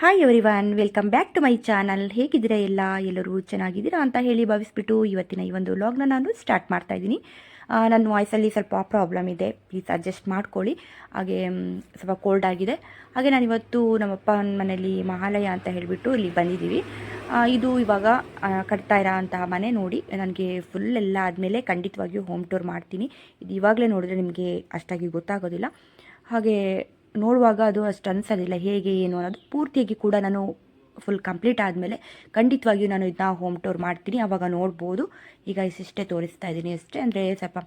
Hi everyone welcome back to my channel ಹೇಗಿದ್ದೀರಾ ಎಲ್ಲ? ಎಲ್ಲರೂ ಚೆನ್ನಾಗಿದ್ದೀರಾ ಅಂತ ಹೇಳಿ ಭಾವಿಸ್ಬಿಟ್ಟು ಇವತ್ತಿನ ಈ ಒಂದು ವ್ಲಾಗ್ನ ನಾನು ಸ್ಟಾರ್ಟ್ ಮಾಡ್ತಾ ಇದ್ದೀನಿ. ನನ್ನ ವಾಯ್ಸಲ್ಲಿ ಸ್ವಲ್ಪ ಪ್ರಾಬ್ಲಮ್ ಇದೆ. ಪ್ಲೀಸ್ ಅಡ್ಜಸ್ಟ್ ಮಾಡ್ಕೊಳ್ಳಿ. ಹಾಗೆ ಸ್ವಲ್ಪ ಕೋಲ್ಡ್ ಆಗಿದೆ. ಹಾಗೆ ನಾನು ಇವತ್ತು ನಮ್ಮಪ್ಪ ಮನೇಲಿ ಮಹಾಲಯ ಅಂತ ಹೇಳಿಬಿಟ್ಟು ಇಲ್ಲಿ ಬಂದಿದ್ದೀವಿ. ಇದು ಇವಾಗ ಕಟ್ತಾ ಇರೋ ಅಂತಹ ಮನೆ ನೋಡಿ. ನನಗೆ ಫುಲ್ ಎಲ್ಲ ಆದಮೇಲೆ ಖಂಡಿತವಾಗಿಯೂ ಹೋಮ್ ಟೂರ್ ಮಾಡ್ತೀನಿ. ಇದು ಇವಾಗಲೇ ನೋಡಿದ್ರೆ ನಿಮಗೆ ಅಷ್ಟಾಗಿ ಗೊತ್ತಾಗೋದಿಲ್ಲ. ಹಾಗೆ ನೋಡುವಾಗ ಅದು ಅಷ್ಟು ಅನಿಸೋದಿಲ್ಲ, ಹೇಗೆ, ಏನು ಅನ್ನೋದು. ಪೂರ್ತಿಯಾಗಿ ಕೂಡ ನಾನು ಫುಲ್ ಕಂಪ್ಲೀಟ್ ಆದಮೇಲೆ ಖಂಡಿತವಾಗಿಯೂ ನಾನು ಇದನ್ನ ಹೋಮ್ ಟೂರ್ ಮಾಡ್ತೀನಿ ಆವಾಗ ನೋಡ್ಬೋದು. ಈಗ ಇಷ್ಟಿಷ್ಟೇ ತೋರಿಸ್ತಾ ಇದ್ದೀನಿ ಅಷ್ಟೇ. ಅಂದರೆ ಸ್ವಲ್ಪ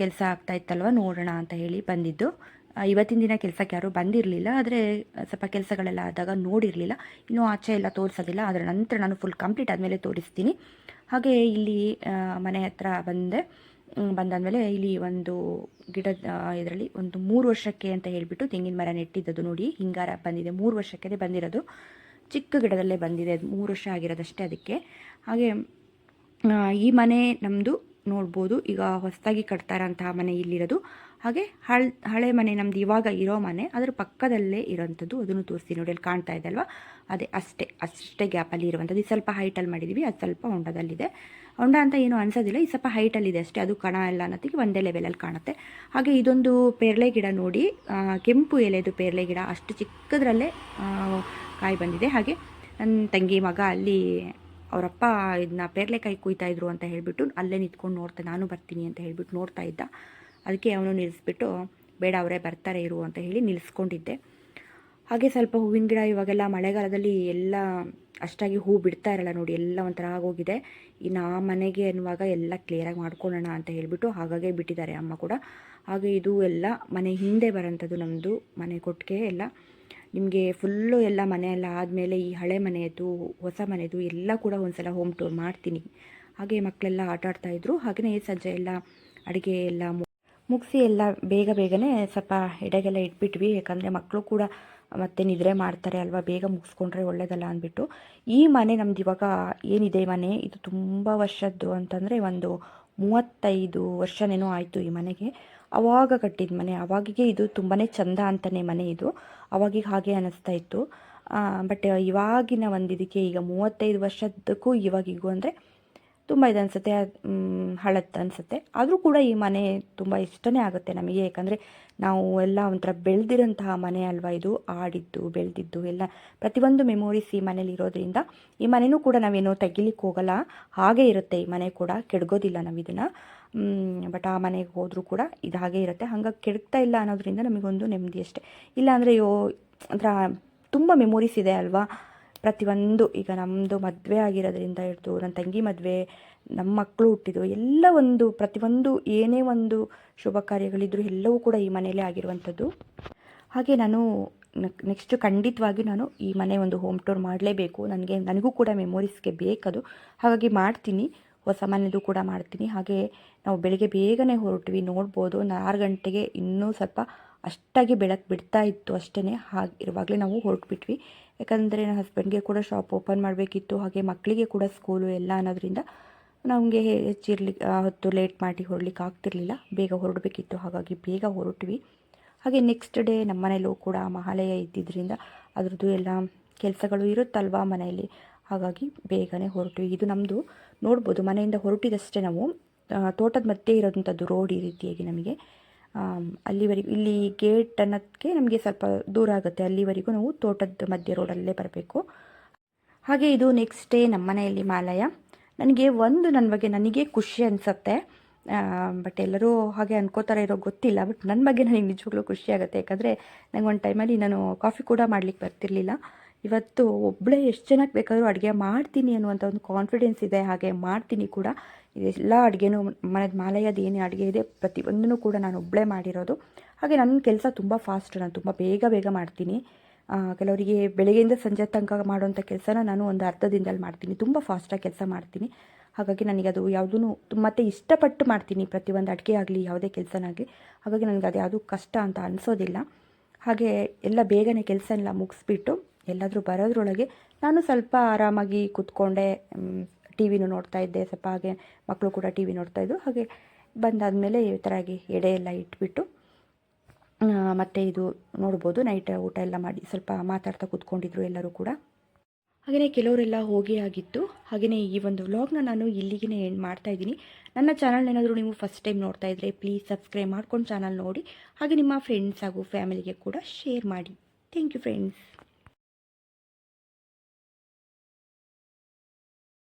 ಕೆಲಸ ಆಗ್ತಾ ಇತ್ತಲ್ವ, ನೋಡೋಣ ಅಂತ ಹೇಳಿ ಬಂದಿದ್ದು. ಇವತ್ತಿನ ದಿನ ಕೆಲಸಕ್ಕೆ ಯಾರೂ ಬಂದಿರಲಿಲ್ಲ, ಆದರೆ ಸ್ವಲ್ಪ ಕೆಲಸಗಳೆಲ್ಲ ಆದಾಗ ನೋಡಿರಲಿಲ್ಲ. ಇನ್ನೂ ಆಚೆ ಎಲ್ಲ ತೋರಿಸೋದಿಲ್ಲ ಅದರ ನಂತರ ನಾನು ಫುಲ್ ಕಂಪ್ಲೀಟ್ ಆದಮೇಲೆ ತೋರಿಸ್ತೀನಿ. ಹಾಗೆ ಇಲ್ಲಿ ಮನೆ ಹತ್ರ ಬಂದೆ. ಬಂದಾದ್ಮೇಲೆ ಇಲ್ಲಿ ಒಂದು ಗಿಡದ ಇದರಲ್ಲಿ ಒಂದು ಮೂರು ವರ್ಷಕ್ಕೆ ಅಂತ ಹೇಳಿಬಿಟ್ಟು ತೆಂಗಿನ ಮರ ನೆಟ್ಟಿದ್ದದು ನೋಡಿ. ಹಿಂಗಾರ ಬಂದಿದೆ. ಮೂರು ವರ್ಷಕ್ಕೆ ಬಂದಿರೋದು. ಚಿಕ್ಕ ಗಿಡದಲ್ಲೇ ಬಂದಿದೆ. ಅದು ಮೂರು ವರ್ಷ ಆಗಿರೋದಷ್ಟೇ ಅದಕ್ಕೆ. ಹಾಗೆ ಈ ಮನೆ ನಮ್ಮದು ನೋಡ್ಬೋದು. ಈಗ ಹೊಸದಾಗಿ ಕಟ್ತಾ ಇರೋಂತಹ ಮನೆ ಇಲ್ಲಿರೋದು. ಹಾಗೆ ಹಳ್, ಹಳೆ ಮನೆ ನಮ್ದು ಇವಾಗ ಇರೋ ಮನೆ. ಅದರ ಪಕ್ಕದಲ್ಲೇ ಇರೋಂಥದ್ದು ಅದನ್ನು ತೋರಿಸಿ ನೋಡಿ. ಅಲ್ಲಿ ಕಾಣ್ತಾ ಇದೆ ಅಲ್ವಾ? ಅದೇ ಅಷ್ಟೇ ಅಷ್ಟೇ ಗ್ಯಾಪಲ್ಲಿ ಇರುವಂಥದ್ದು. ಇದು ಸ್ವಲ್ಪ ಹೈಟಲ್ಲಿ ಮಾಡಿದ್ದೀವಿ. ಅದು ಸ್ವಲ್ಪ ಹೊಂಡದಲ್ಲಿದೆ ಹೊಂಡ ಅಂತ ಏನು ಅನ್ಸೋದಿಲ್ಲ. ಈ ಸ್ವಲ್ಪ ಹೈಟಲ್ಲಿದೆ ಅಷ್ಟೇ. ಅದು ಕಣ ಎಲ್ಲ ಅನ್ನೋದಕ್ಕೆ ಒಂದೇ ಲೆವೆಲಲ್ಲಿ ಕಾಣುತ್ತೆ. ಹಾಗೆ ಇದೊಂದು ಪೇರಳೆ ಗಿಡ ನೋಡಿ. ಕೆಂಪು ಎಲೆದು ಪೇರಳೆ ಗಿಡ ಅಷ್ಟು ಚಿಕ್ಕದ್ರಲ್ಲೇ ಕಾಯಿ ಬಂದಿದೆ. ಹಾಗೆ ನನ್ನ ತಂಗಿ ಮಗ ಅಲ್ಲಿ ಅವರಪ್ಪ ಇದನ್ನ ಪೇರ್ಲೆಕಾಯಿ ಕುಯ್ತಾ ಇದ್ರು ಅಂತ ಹೇಳಿಬಿಟ್ಟು ಅಲ್ಲೇ ನಿಂತ್ಕೊಂಡು ನೋಡ್ತಾ, ನಾನು ಬರ್ತೀನಿ ಅಂತ ಹೇಳ್ಬಿಟ್ಟು ನೋಡ್ತಾ ಇದ್ದ. ಅದಕ್ಕೆ ಅವನು ನಿಲ್ಲಿಸ್ಬಿಟ್ಟು ಬೇಡ ಅವರೇ ಬರ್ತಾರೆ ಇರು ಅಂತ ಹೇಳಿ ನಿಲ್ಲಿಸ್ಕೊಂಡಿದ್ದೆ ಹಾಗೆ ಸ್ವಲ್ಪ ಹೂವಿನ ಗಿಡ ಇವಾಗೆಲ್ಲ ಮಳೆಗಾಲದಲ್ಲಿ ಎಲ್ಲ ಅಷ್ಟಾಗಿ ಹೂ ಬಿಡ್ತಾ ಇರಲ್ಲ ನೋಡಿ, ಎಲ್ಲ ಒಂಥರ ಆಗೋಗಿದೆ. ಇನ್ನು ಆ ಮನೆಗೆ ಅನ್ನುವಾಗ ಎಲ್ಲ ಕ್ಲಿಯರಾಗಿ ಮಾಡ್ಕೊಳ್ಳೋಣ ಅಂತ ಹೇಳಿಬಿಟ್ಟು ಹಾಗಾಗೆ ಬಿಟ್ಟಿದ್ದಾರೆ ಅಮ್ಮ ಕೂಡ. ಹಾಗೆ ಇದು ಎಲ್ಲ ಮನೆ ಹಿಂದೆ ಬರೋಂಥದ್ದು ನಮ್ಮದು ಮನೆ ಕೊಟ್ಟಿಗೆ ಎಲ್ಲ. ನಿಮಗೆ ಫುಲ್ಲು ಎಲ್ಲ ಮನೆ ಎಲ್ಲ ಆದಮೇಲೆ ಈ ಹಳೆ ಮನೆಯದು ಹೊಸ ಮನೆಯದು ಎಲ್ಲ ಕೂಡ ಒಂದ್ಸಲ ಹೋಮ್ ಟೂರ್ ಮಾಡ್ತೀನಿ. ಹಾಗೆ ಮಕ್ಕಳೆಲ್ಲ ಆಟ ಆಡ್ತಾಯಿದ್ರು ಹಾಗೆಯೇ ಸಂಜೆ ಎಲ್ಲ ಅಡುಗೆ ಎಲ್ಲ ಮುಗಿಸಿ ಎಲ್ಲ ಬೇಗ ಬೇಗನೆ ಸ್ವಲ್ಪ ಎಡೆಗೆಲ್ಲ ಇಟ್ಬಿಟ್ವಿ. ಯಾಕಂದರೆ ಮಕ್ಕಳು ಕೂಡ ಮತ್ತೆ ನಿದ್ರೆ ಮಾಡ್ತಾರೆ ಅಲ್ವಾ, ಬೇಗ ಮುಗಿಸ್ಕೊಂಡ್ರೆ ಒಳ್ಳೇದಲ್ಲ ಅಂದ್ಬಿಟ್ಟು. ಈ ಮನೆ ನಮ್ದು ಇವಾಗ ಏನಿದೆ ಮನೆ? ಇದು ತುಂಬ ವರ್ಷದ್ದು ಅಂತಂದರೆ ಒಂದು ಮೂವತ್ತೈದು ವರ್ಷನೇನೋ ಆಯಿತು ಈ ಮನೆಗೆ. ಅವಾಗ ಕಟ್ಟಿದ ಮನೆ. ಅವಾಗಿಗೆ ಇದು ತುಂಬಾ ಚಂದ ಅಂತಲೇ ಮನೆ ಇದು. ಅವಾಗಿಗೆ ಹಾಗೆ ಅನ್ನಿಸ್ತಾ ಇತ್ತು. ಬಟ್ ಇವಾಗಿನ ಒಂದು ಇದಕ್ಕೆ ಈಗ ಮೂವತ್ತೈದು ವರ್ಷದಕ್ಕೂ ಇವಾಗಿಗೂ ಅಂದರೆ ತುಂಬ ಇದು ಅನಿಸುತ್ತೆ ಅನಿಸುತ್ತೆ. ಆದರೂ ಕೂಡ ಈ ಮನೆ ತುಂಬ ಇಷ್ಟನೇ ಆಗುತ್ತೆ ನಮಗೆ. ಯಾಕಂದರೆ ನಾವು ಎಲ್ಲ ಒಂಥರ ಬೆಳೆದಿರೋಂತಹ ಮನೆ ಅಲ್ವಾ ಇದು? ಆಡಿದ್ದು, ಬೆಳೆದಿದ್ದು ಎಲ್ಲ. ಪ್ರತಿಯೊಂದು ಮೆಮೊರೀಸ್ ಈ ಮನೇಲಿ ಇರೋದ್ರಿಂದ ಈ ಮನೆಯೂ ಕೂಡ ನಾವೇನೋ ತೆಗಿಲಿಕ್ಕೆ ಹೋಗಲ್ಲ. ಹಾಗೆ ಇರುತ್ತೆ ಈ ಮನೆ ಕೂಡ. ಕೆಡಗೋದಿಲ್ಲ ನಾವು ಇದನ್ನು. ಬಟ್ ಆ ಮನೆಗೆ ಹೋದರೂ ಕೂಡ ಇದು ಹಾಗೆ ಇರುತ್ತೆ. ಹಾಗಾಗಿ ಕೆಡಗ್ತಾ ಇಲ್ಲ ಅನ್ನೋದ್ರಿಂದ ನಮಗೊಂದು ನೆಮ್ಮದಿ ಅಷ್ಟೇ. ಇಲ್ಲಾಂದರೆ ಯೋ ಒಂಥರ ತುಂಬ ಮೆಮೊರೀಸ್ ಇದೆ ಅಲ್ವಾ? ಪ್ರತಿಯೊಂದು, ಈಗ ನಮ್ಮದು ಮದುವೆ ಆಗಿರೋದ್ರಿಂದ ಹಿಡಿದು ನನ್ನ ತಂಗಿ ಮದುವೆ ನಮ್ಮ ಮಕ್ಕಳು ಹುಟ್ಟಿದ್ದು, ಎಲ್ಲ ಒಂದು, ಪ್ರತಿಯೊಂದು ಏನೇ ಒಂದು ಶುಭ ಕಾರ್ಯಗಳಿದ್ದರೂ ಎಲ್ಲವೂ ಕೂಡ ಈ ಮನೆಯಲ್ಲೇ ಆಗಿರುವಂಥದ್ದು. ಹಾಗೆ ನಾನು ನೆಕ್ಸ್ಟ್ ಖಂಡಿತವಾಗಿ ನಾನು ಈ ಮನೆ ಒಂದು ಹೋಮ್ ಟೂರ್ ಮಾಡಲೇಬೇಕು. ನನಗೆ, ನನಗೂ ಕೂಡ ಮೆಮೊರೀಸ್ಗೆ ಬೇಕದು. ಹಾಗಾಗಿ ಮಾಡ್ತೀನಿ. ಹೊಸ ಮನೆದು ಕೂಡ ಮಾಡ್ತೀನಿ. ಹಾಗೆ ನಾವು ಬೆಳಿಗ್ಗೆ ಬೇಗನೆ ಹೊರಟ್ವಿ, ನೋಡ್ಬೋದು. ಆರು ಗಂಟೆಗೆ ಇನ್ನೂ ಸ್ವಲ್ಪ ಅಷ್ಟಾಗಿ ಬೆಳಕು ಬಿಡ್ತಾ ಇತ್ತು ಅಷ್ಟೇ ಹಾಗೆ ಇರುವಾಗಲೇ ನಾವು ಹೊರಟ್ಬಿಟ್ವಿ. ಯಾಕಂದರೆ ನನ್ನ ಹಸ್ಬೆಂಡ್ಗೆ ಕೂಡ ಶಾಪ್ ಓಪನ್ ಮಾಡಬೇಕಿತ್ತು. ಹಾಗೆ ಮಕ್ಕಳಿಗೆ ಕೂಡ ಸ್ಕೂಲು ಎಲ್ಲ ಅನ್ನೋದ್ರಿಂದ ನಮಗೆ ಹೆಚ್ಚಿರಲಿ ಹೊತ್ತು ಲೇಟ್ ಮಾಡಿ ಹೊರಲಿಕ್ಕೆ ಆಗ್ತಿರ್ಲಿಲ್ಲ. ಬೇಗ ಹೊರಡಬೇಕಿತ್ತು. ಹಾಗಾಗಿ ಬೇಗ ಹೊರಟ್ವಿ. ಹಾಗೆ ನೆಕ್ಸ್ಟ್ ಡೇ ನಮ್ಮ ಮನೇಲೂ ಕೂಡ ಮಹಾಲಯ ಇದ್ದಿದ್ದರಿಂದ ಅದರದ್ದು ಎಲ್ಲ ಕೆಲಸಗಳು ಇರುತ್ತಲ್ವಾ ಮನೆಯಲ್ಲಿ? ಹಾಗಾಗಿ ಬೇಗನೆ ಹೊರಟ್ವಿ. ಇದು ನಮ್ಮದು ನೋಡ್ಬೋದು. ಮನೆಯಿಂದ ಹೊರಟಿದಷ್ಟೇ ನಾವು. ತೋಟದ ಮಧ್ಯೆ ಇರೋದಂಥದ್ದು ರೋಡ್ ಈ ರೀತಿಯಾಗಿ ನಮಗೆ. ಅಲ್ಲಿವರೆಗೂ, ಇಲ್ಲಿ ಗೇಟ್ ಅನ್ನೋದಕ್ಕೆ ನಮಗೆ ಸ್ವಲ್ಪ ದೂರ ಆಗುತ್ತೆ. ಅಲ್ಲಿವರೆಗೂ ನಾವು ತೋಟದ ಮಧ್ಯ ರೋಡಲ್ಲೇ ಬರಬೇಕು. ಹಾಗೆ ಇದು ನೆಕ್ಸ್ಟ್ ಡೇ ನಮ್ಮ ಮನೆಯಲ್ಲಿ ಮಾಲಯ. ನನಗೆ ಒಂದು ನನ್ನ ಬಗ್ಗೆ ನನಗೆ ಖುಷಿ ಅನಿಸುತ್ತೆ. ಬಟ್ ಎಲ್ಲರೂ ಹಾಗೆ ಅನ್ಕೋತಾರೆ ಇರೋ ಗೊತ್ತಿಲ್ಲ ಬಟ್ ನನ್ನ ಬಗ್ಗೆ ನನಗೆ ನಿಜವಾಗ್ಲೂ ಖುಷಿ ಆಗುತ್ತೆ. ಯಾಕಂದರೆ ನನಗೆ ಒಂದು ಟೈಮಲ್ಲಿ ನಾನು ಕಾಫಿ ಕೂಡ ಮಾಡ್ಲಿಕ್ಕೆ ಬರ್ತಿರ್ಲಿಲ್ಲ. ಇವತ್ತು ಒಬ್ಬಳೇ ಎಷ್ಟು ಜನಕ್ಕೆ ಬೇಕಾದರೂ ಅಡುಗೆ ಮಾಡ್ತೀನಿ ಅನ್ನುವಂಥ ಒಂದು ಕಾನ್ಫಿಡೆನ್ಸ್ ಇದೆ, ಹಾಗೆ ಮಾಡ್ತೀನಿ ಕೂಡ. ಎಲ್ಲ ಅಡುಗೆನೂ ಮನೆದು ಮಾಲಯದ ಏನೇ ಅಡುಗೆ ಇದೆ, ಪ್ರತಿಯೊಂದನ್ನು ಕೂಡ ನಾನು ಒಬ್ಬಳೇ ಮಾಡಿರೋದು. ಹಾಗೆ ನನ್ನ ಕೆಲಸ ತುಂಬ ಫಾಸ್ಟ್ ನಾನು ತುಂಬ ಬೇಗ ಬೇಗ ಮಾಡ್ತೀನಿ. ಕೆಲವರಿಗೆ ಬೆಳಗ್ಗೆಯಿಂದ ಸಂಜೆ ತನಕ ಮಾಡುವಂಥ ಕೆಲಸನ ನಾನು ಒಂದು ಅರ್ಧ ದಿನದಲ್ಲಿ ಮಾಡ್ತೀನಿ. ತುಂಬ ಫಾಸ್ಟಾಗಿ ಕೆಲಸ ಮಾಡ್ತೀನಿ. ಹಾಗಾಗಿ ನನಗೆ ಅದು ಯಾವುದೂ ಮತ್ತೆ ಇಷ್ಟಪಟ್ಟು ಮಾಡ್ತೀನಿ. ಪ್ರತಿಯೊಂದು ಅಡುಗೆ ಆಗಲಿ, ಯಾವುದೇ ಕೆಲಸನಾಗಲಿ ಹಾಗಾಗಿ ನನಗೆ ಅದು ಯಾವುದೂ ಕಷ್ಟ ಅಂತ ಅನಿಸೋದಿಲ್ಲ. ಹಾಗೆ ಎಲ್ಲ ಬೇಗನೆ ಕೆಲಸ ಎಲ್ಲ ಮುಗಿಸ್ಬಿಟ್ಟು ಎಲ್ಲಾದರೂ ಬರೋದ್ರೊಳಗೆ ನಾನು ಸ್ವಲ್ಪ ಆರಾಮಾಗಿ ಕೂತ್ಕೊಂಡೆ ಟಿ ವಿನೂ ನೋಡ್ತಾ ಇದ್ದೆ, ಸ್ವಲ್ಪ ಹಾಗೆ ಮಕ್ಕಳು ಕೂಡ ಟಿ ವಿ ನೋಡ್ತಾಯಿದ್ದು ಹಾಗೆ ಬಂದಾದಮೇಲೆ ಈ ಥರ ಆಗಿ ಎಡೆ ಎಲ್ಲ ಇಟ್ಬಿಟ್ಟು ಮತ್ತು ಇದು ನೋಡ್ಬೋದು, ನೈಟ್ ಊಟ ಎಲ್ಲ ಮಾಡಿ ಸ್ವಲ್ಪ ಮಾತಾಡ್ತಾ ಕೂತ್ಕೊಂಡಿದ್ರು ಎಲ್ಲರೂ ಕೂಡ. ಹಾಗೆಯೇ ಕೆಲವರೆಲ್ಲ ಹೋಗಿ ಆಗಿತ್ತು. ಹಾಗೆಯೇ ಈ ಒಂದು ವ್ಲಾಗ್ನ ನಾನು ಇಲ್ಲಿಗೆ ಎಂಡ್ ಮಾಡ್ತಾ ಇದ್ದೀನಿ. ನನ್ನ ಚಾನಲ್ ಏನಾದರೂ ನೀವು ಫಸ್ಟ್ ಟೈಮ್ ನೋಡ್ತಾ ಇದ್ದರೆ ಪ್ಲೀಸ್ ಸಬ್ಸ್ಕ್ರೈಬ್ ಮಾಡ್ಕೊಂಡು ಚಾನಲ್ ನೋಡಿ, ಹಾಗೆ ನಿಮ್ಮ ಫ್ರೆಂಡ್ಸ್ ಹಾಗೂ ಫ್ಯಾಮಿಲಿಗೆ ಕೂಡ ಶೇರ್ ಮಾಡಿ. Thank you friends